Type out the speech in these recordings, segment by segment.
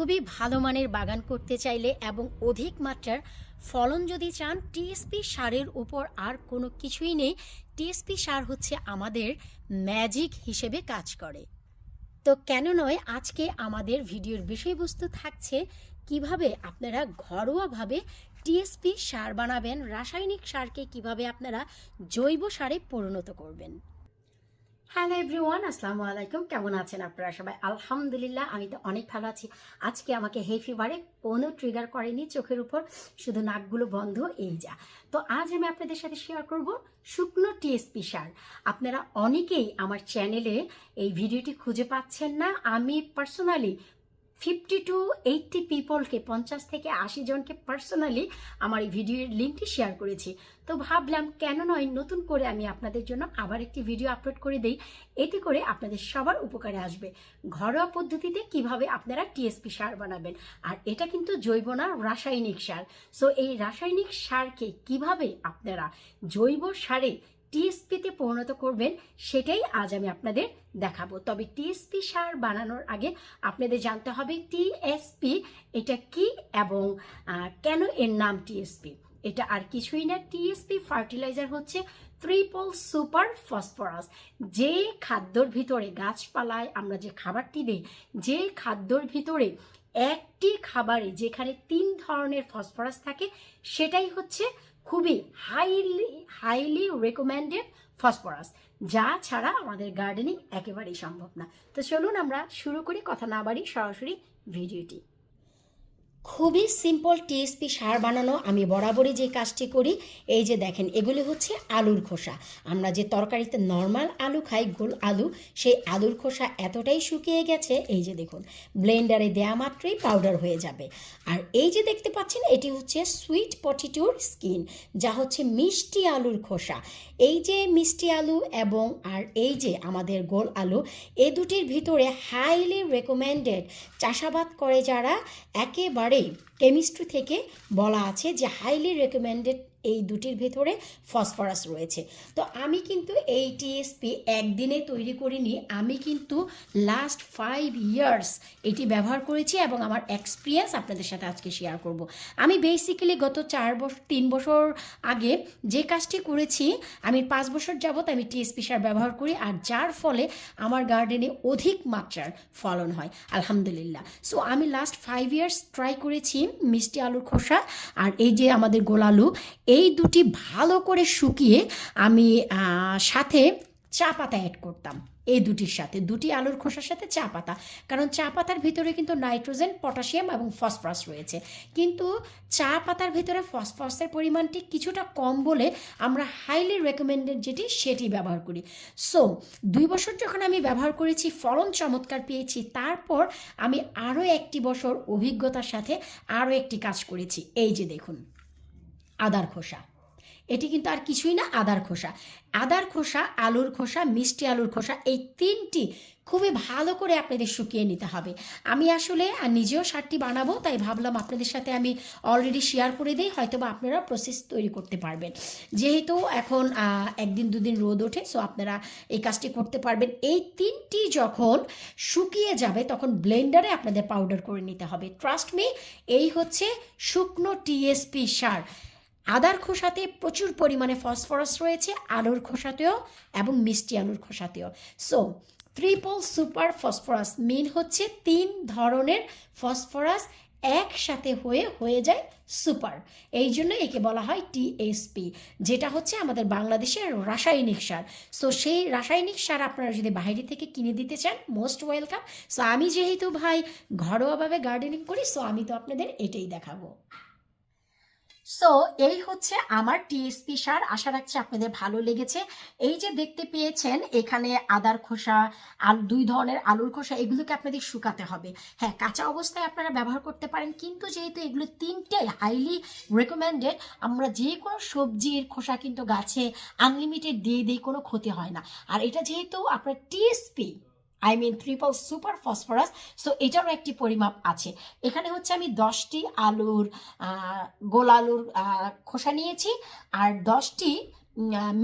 খুবই ভালো মানের বাগান করতে চাইলে এবং অধিক মাত্রার ফলন যদি চান, টিএসপি সারের উপর আর কোনো কিছুই নেই। টিএসপি সার হচ্ছে আমাদের ম্যাজিক হিসেবে কাজ করে। তো কেন নয়, আজকে আমাদের ভিডিওর বিষয়বস্তু থাকছে কীভাবে আপনারা ঘরোয়াভাবে টিএসপি সার বানাবেন, রাসায়নিক সারকে কীভাবে আপনারা জৈব সারে পরিণত করবেন। হ্যালো এভরিওয়ান আসসালামু আলাইকুম কেমন আছেন আপনারা সবাই? আলহামদুলিল্লাহ, আমি তো অনেক ভালো আছি। আজকে আমাকে হে ফিভারে কোনো ট্রিগার করেনি চোখের উপর, শুধু নাকগুলো বন্ধ, এই যা। তো আজ আমি আপনাদের সাথে শেয়ার করব শুকনো টিএসপি সার। আপনারা অনেকেই আমার চ্যানেলে এই ভিডিওটি খুঁজে পাচ্ছেন না। আমি পার্সোনালি ফিফটি টু এইটটি পিপলকে পঞ্চাশ থেকে আশি জনকে পার্সোনালি আমার এই ভিডিওর লিঙ্কটি শেয়ার করেছি। তো ভাবলাম, কেন নয় নতুন করে আমি আপনাদের জন্য আবার একটি ভিডিও আপলোড করে দেই। এতে করে আপনাদের সবার উপকারে আসবে। ঘরোয়া পদ্ধতিতে কীভাবে আপনারা টিএসপি সার বানাবেন? আর এটা কিন্তু জৈব না, রাসায়নিক সার। সো এই রাসায়নিক সারকে কীভাবে আপনারা জৈব সারে টিএসপিতে পরিণত করবেন, সেটাই আজ আমি আপনাদের দেখাবো। তবে টিএসপি সার বানানোর আগে আপনাদের জানতে হবে টিএসপি এটা কি এবং কেন এর নাম টিএসপি? এটা আর কিছুই না, টিএসপি ফার্টিলাইজার হচ্ছে ট্রিপল সুপার ফসফরাস। যে খাদ্যর ভিতরে গাছপালায় আমরা যে খাবারটি দিই, যে খাদ্যর ভিতরে একটি খাবারে যেখানে তিন ধরনের ফসফরাস থাকে, সেটাই হচ্ছে খুবই হাইলি হাইলি রেকমেন্ডেড ফসফরাস যা ছাড়া আমাদের গার্ডেনিং একেবারেই সম্ভব না। তো চলুন আমরা শুরু করি, কথা না বাড়ি সরাসরি ভিডিওটি। খুবই সিম্পল টিএসপি সার বানানো আমি বরাবরই যে কাজটি করি, এই যে দেখেন, এগুলি হচ্ছে আলুর খোসা। আমরা যে তরকারিতে নর্মাল আলু খাই, গোল আলু, সেই আলুর খোসা এতটাই শুকিয়ে গেছে, এই যে দেখুন ব্লেন্ডারে দেয়া মাত্রই পাউডার হয়ে যাবে। আর এই যে দেখতে পাচ্ছেন, এটি হচ্ছে সুইট পটিটোর স্কিন যা হচ্ছে মিষ্টি আলুর খোসা। এই যে মিষ্টি আলু এবং আর এই যে আমাদের গোল আলু এই দুটির ভিতরে হাইলি রেকমেন্ডেড চাষাবাদ করে যারা একেবারেই কেমিস্ট্রি থেকে বলা আছে যে হাইলি রেকমেন্ডেড এই দুটির ভেতরে ফসফরাস রয়েছে। তো আমি কিন্তু এই টিএসপি একদিনে তৈরি করিনি। আমি কিন্তু লাস্ট ফাইভ ইয়ার্স এটি ব্যবহার করেছি এবং আমার এক্সপিরিয়েন্স আপনাদের সাথে আজকে শেয়ার করব। আমি বেসিক্যালি গত চার বছর তিন বছর আগে যে কাজটি করেছি, আমি পাঁচ বছর যাবত আমি টিএসপি সার ব্যবহার করি আর যার ফলে আমার গার্ডেনে অধিক মাত্রার ফলন হয়, আলহামদুলিল্লাহ। সো আমি লাস্ট ফাইভ ইয়ার্স ট্রাই করেছি মিষ্টি আলুর খোসা আর এই যে আমাদের গোলালু এই দুটি ভালো করে শুকিয়ে আমি সাথে চা পাতা অ্যাড করতাম। এই দুটির সাথে, দুটি আলুর খোসার সাথে চা পাতা। কারণ চা পাতার ভিতরে কিন্তু নাইট্রোজেন, পটাশিয়াম এবং ফসফরাস রয়েছে। কিন্তু চা পাতার ভিতরে ফসফরাসের পরিমাণটি কিছুটা কম বলে আমরা হাইলি রেকমেন্ডেড যেটি, সেটি ব্যবহার করি। সো দুই বছর যখন আমি ব্যবহার করেছি, ফলন চমৎকার পেয়েছি, তারপর আমি আরও একটি বছর অভিজ্ঞতার সাথে আরও একটি কাজ করেছি। এই যে দেখুন। আদার খোসা। এটি কিন্তু আর কিছুই না, আদার খোসা। আদার খোসা, আলুর খোসা, মিষ্টি আলুর খোসা, এই তিনটি খুবই ভালো করে আপনাদের শুকিয়ে নিতে হবে। আমি আসলে নিজেও সারটি বানাবো, তাই ভাবলাম আপনাদের সাথে আমি অলরেডি শেয়ার করে দিই হয়তো বা আপনারা প্রসেস তৈরি করতে পারবেন। যেহেতু এখন একদিন দুদিন রোদ ওঠে সো আপনারা এই কাজটি করতে পারবেন। এই তিনটি যখন শুকিয়ে যাবে, তখন ব্লেন্ডারে আপনাদের পাউডার করে নিতে হবে। ট্রাস্ট মি এই হচ্ছে শুকনো টিএসপি সার। আদার খোসাতে প্রচুর পরিমাণে ফসফরাস রয়েছে, আলুর খোসাতেও এবং মিষ্টি আলুর খোসাতেও। So triple super phosphorus mean হচ্ছে তিন ধরনের ফসফরাস একসাথে হয়ে হয়ে যায় সুপার এই জন্য একে বলা হয় টিএসপি যেটা হচ্ছে আমাদের বাংলাদেশের রাসায়নিক সার। সো সেই রাসায়নিক সার আপনারা যদি বাইরে থেকে কিনে দিতে চান মোস্ট ওয়েলকাম সো আমি যেহেতু ভাই ঘরোয়াভাবে গার্ডেনিং করি সো আমি তো আপনাদের এটাই দেখাবো। সো এই হচ্ছে আমার টিএসপি সার। আশা রাখছি আপনাদের ভালো লেগেছে। এই যে দেখতে পেয়েছেন, এখানে আদার খোসা, আলু, দুই ধরনের আলুর খোসা, এগুলোকে আপনাদের শুকাতে হবে। হ্যাঁ কাঁচা অবস্থায় আপনারা ব্যবহার করতে পারেন, কিন্তু যেহেতু এগুলো তিনটে হাইলি রেকমেন্ডেড আমরা যে কোনো সবজির খোসা কিন্তু গাছে আনলিমিটেড দিয়ে দিয়ে কোনো ক্ষতি হয় না। আর এটা যেহেতু আপনার TSP I mean triple super phosphorus so এটারও একটি পরিমাপ আছে। এখানে হচ্ছে আমি দশটি আলুর গোল আলুর খোসা নিয়েছি আর দশটি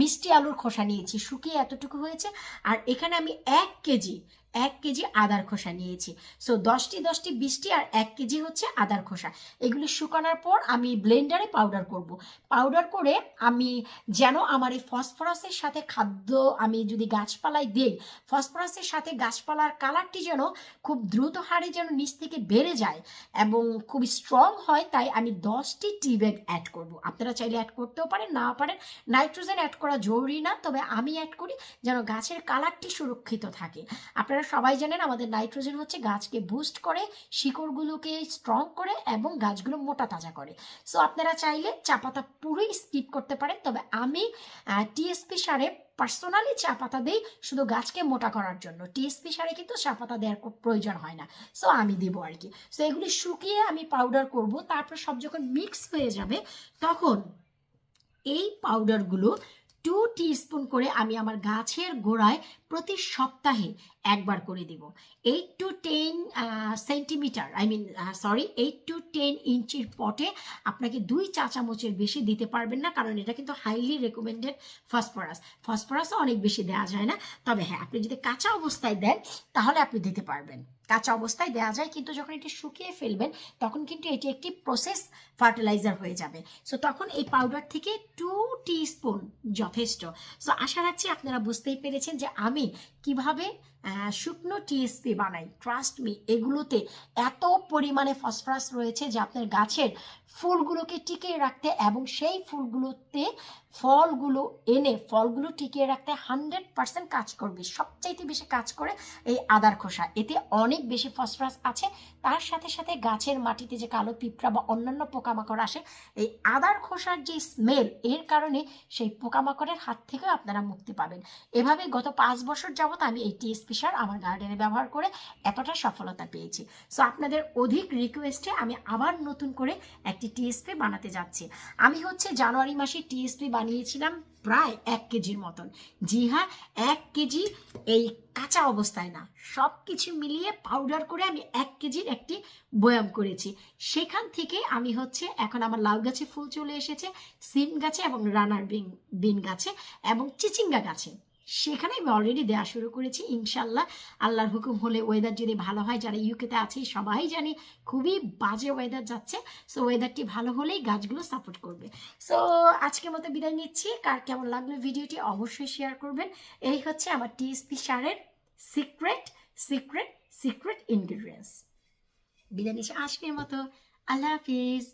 মিষ্টি আলুর খোসা নিয়েছি। শুকিয়ে এতটুকু হয়েছে। আর এখানে আমি এক কেজি এক কেজি আদার খোসা নিয়েছি। সো দশটি দশটি বিশটি আর এক কেজি হচ্ছে আদার খোসা। এগুলি শুকানোর পর আমি ব্লেন্ডারে পাউডার করব। পাউডার করে আমি যেন আমার এই ফসফরাসের সাথে খাদ্য আমি যদি গাছপালায় দিই ফসফরাসের সাথে গাছপালার কালারটি যেন খুব দ্রুত হারে যেন নিচ থেকে বেড়ে যায় এবং খুব স্ট্রং হয়, তাই আমি দশটি টি ব্যাগ অ্যাড করব। আপনারা চাইলে অ্যাড করতেও পারেন না পারেন। নাইট্রোজেন অ্যাড করা জরুরি না, তবে আমি অ্যাড করি যেন গাছের কালারটি সুরক্ষিত থাকে। আপনারা সবাই জানেন আমাদের নাইট্রোজেন হচ্ছে গাছকে বুস্ট করে, শিকড়গুলোকে স্ট্রং করে এবং গাছগুলো মোটা তাজা করে। সো আপনারা চাইলে চা পাতা পুরোই স্কিপ করতে পারেন, তবে আমি টিএসপি সারে পার্সোনালি চা পাতা দিই শুধু গাছকে মোটা করার জন্য। টিএসপি সারে কিন্তু চা পাতা দেওয়ার প্রয়োজন হয় না। সো আমি দিব আর কি। সো এগুলি শুকিয়ে আমি পাউডার করব, তারপর সব যখন মিক্স হয়ে যাবে, তখন এই পাউডারগুলো টু স্পুন করে আমি আমার গাছের গোড়ায় প্রতি সপ্তাহে একবার করে দিব। Eight to ten centimetre I mean sorry eight to ten ইঞ্চির পটে আপনাকে দুই চা চামচের বেশি দিতে পারবেন না, কারণ এটা কিন্তু হাইলি রেকমেন্ডেড ফসফরাস ফসফরাসও অনেক বেশি দেওয়া যায় না। তবে হ্যাঁ আপনি যদি কাঁচা অবস্থায় দেন, তাহলে আপনি দিতে পারবেন। কাঁচা অবস্থায় দেওয়া যায়, কিন্তু যখন এটি শুকিয়ে ফেলবেন, তখন কিন্তু এটি একটি প্রসেস ফার্টিলাইজার হয়ে যাবে। সো তখন এই পাউডার থেকে টু স্পুন যথেষ্ট। সো আশা রাখছি আপনারা বুঝতেই পেরেছেন যে আমি কীভাবে শুকনো টিএসপি বানাই। ট্রাস্ট মি এগুলোতে এত পরিমাণে ফসফরাস রয়েছে যে আপনার গাছের ফুলগুলোকে টিকিয়ে রাখতে এবং সেই ফুলগুলোতে ফলগুলো এনে ফলগুলো টিকিয়ে রাখতে হান্ড্রেড পার্সেন্ট কাজ করবে। সবচাইতে বেশি কাজ করে এই আদার খোসা। এতে অনেক বেশি ফসফরাস আছে। তার সাথে সাথে গাছের মাটিতে যে কালো পিঁপড়া বা অন্যান্য পোকামাকড় আসে, এই আদার খোসার যে স্মেল এর কারণে সেই পোকামাকড়ের হাত থেকেও আপনারা মুক্তি পাবেন। এভাবে গত পাঁচ বছর যাবত আমি এই টিএসপি সার আমার গার্ডেনে ব্যবহার করে এতটা সফলতা পেয়েছি। সো আপনাদের অধিক রিকোয়েস্টে আমি আবার নতুন করে একটি টিএসপি বানাতে যাচ্ছি। আমি হচ্ছে জানুয়ারি মাসে টিএসপি বানিয়েছিলাম। প্রায় এক কেজির মতন। জি হ্যাঁ এক কেজি এই কাঁচা অবস্থায় না। সব কিছু মিলিয়ে পাউডার করে আমি এক কেজির একটি বয়াম করেছি। সেখান থেকে আমি হচ্ছে এখন আমার লাউ গাছে ফুল চলে এসেছে, সিম গাছে এবং রানার বিন বিন গাছে এবং চিচিঙ্গা গাছে। সেখানে আমি অলরেডি দেওয়া শুরু করেছি ইনশাল্লাহ আল্লাহর হুকুম হলে ওয়েদার যদি ভালো হয়, যারা ইউকেতে আছে, সবাই জানি, খুবই বাজে ওয়েদার যাচ্ছে। সো ওয়েদারটি ভালো হলেই গাছগুলো সাপোর্ট করবে। সো আজকের মতো বিদায় নিচ্ছি। কার কেমন লাগল ভিডিওটি অবশ্যই শেয়ার করবেন। এই হচ্ছে আমার টিএসপি সারের সিক্রেট সিক্রেট সিক্রেট ইনগ্রিডিয়েন্টস বিদায় নিচ্ছি আজকের মতো। আল্লাহ হাফিজ।